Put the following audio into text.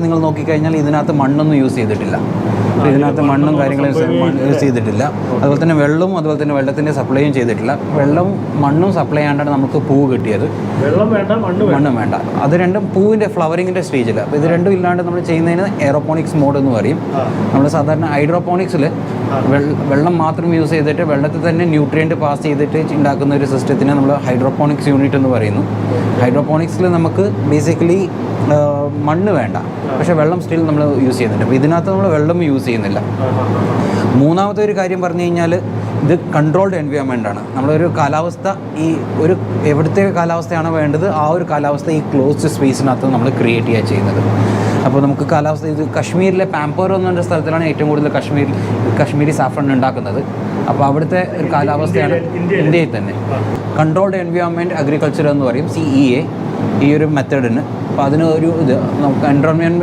നിങ്ങൾ നോക്കിക്കഴിഞ്ഞാൽ ഇതിനകത്ത് മണ്ണൊന്നും യൂസ് ചെയ്തിട്ടില്ല. ഇതിനകത്ത് മണ്ണും കാര്യങ്ങളും യൂസ് ചെയ്തിട്ടില്ല. അതുപോലെ തന്നെ വെള്ളവും അതുപോലെ തന്നെ വെള്ളത്തിന്റെ സപ്ലൈയും ചെയ്തിട്ടില്ല. വെള്ളം മണ്ണും സപ്ലൈ ചെയ്യാണ്ടാണ് നമുക്ക് പൂവ് കിട്ടിയത്. വെള്ളം വേണ്ട മണ്ണ് വേണ്ട. മണ്ണും വേണ്ട. അത് രണ്ടും പൂവിന്റെ ഫ്ലവറിങ്ങിന്റെ സ്റ്റേജിൽ അപ്പോൾ ഇത് രണ്ടും ഇല്ലാണ്ട് നമ്മൾ ചെയ്യുന്നതിന് എയറോപോണിക്സ് മോഡ് എന്ന് പറയും. നമ്മൾ സാധാരണ ഹൈഡ്രോപോണിക്സിൽ വെള്ളം മാത്രം യൂസ് ചെയ്തിട്ട് വെള്ളത്തിൽ തന്നെ ന്യൂട്രിയന്റ് പാസ് ചെയ്തിട്ട് ഉണ്ടാക്കുന്ന ഒരു സിസ്റ്റത്തിനെ നമ്മൾ ഹൈഡ്രോപോണിക്സ് യൂണിറ്റ് എന്ന് പറയുന്നു. ഹൈഡ്രോപോണിക്സിൽ നമുക്ക് ബേസിക്കലി മണ്ണ് വേണ്ട. പക്ഷേ വെള്ളം സ്റ്റിൽ നമ്മൾ യൂസ് ചെയ്യുന്നുണ്ട്. അപ്പോൾ ഇതിനകത്ത് നമ്മൾ വെള്ളം യൂസ് ചെയ്യുന്നില്ല. മൂന്നാമത്തെ ഒരു കാര്യം പറഞ്ഞു കഴിഞ്ഞാൽ ഇത് കൺട്രോൾഡ് എൻവയോൺമെന്റ് ആണ്. നമ്മളൊരു കാലാവസ്ഥ ഈ ഒരു എവിടുത്തെ കാലാവസ്ഥയാണ് വേണ്ടത് ആ ഒരു കാലാവസ്ഥ ഈ ക്ലോസ്ഡ് സ്പേസിനകത്ത് നമ്മൾ ക്രിയേറ്റ് ചെയ്യുക ചെയ്യുന്നത്. അപ്പോൾ നമുക്ക് കാലാവസ്ഥ ഇത് കശ്മീരിലെ പാമ്പോറോ എന്ന പറഞ്ഞ സ്ഥലത്തിലാണ് ഏറ്റവും കൂടുതൽ കശ്മീർ കശ്മീരി സാഫ്രൺ ഉണ്ടാക്കുന്നത്. അപ്പോൾ അവിടുത്തെ ഒരു കാലാവസ്ഥയാണ് ഇന്ത്യയിൽ- ഇന്ത്യയിൽ തന്നെ. കൺട്രോൾഡ് എൻവയോൺമെന്റ് അഗ്രികൾച്ചർ എന്ന് പറയും സി ഇ എ ഈ ഒരു മെത്തേഡിന് അപ്പോൾ അതിന് ഒരു ഇത് നമുക്ക് എൻവയോൺമെന്റ്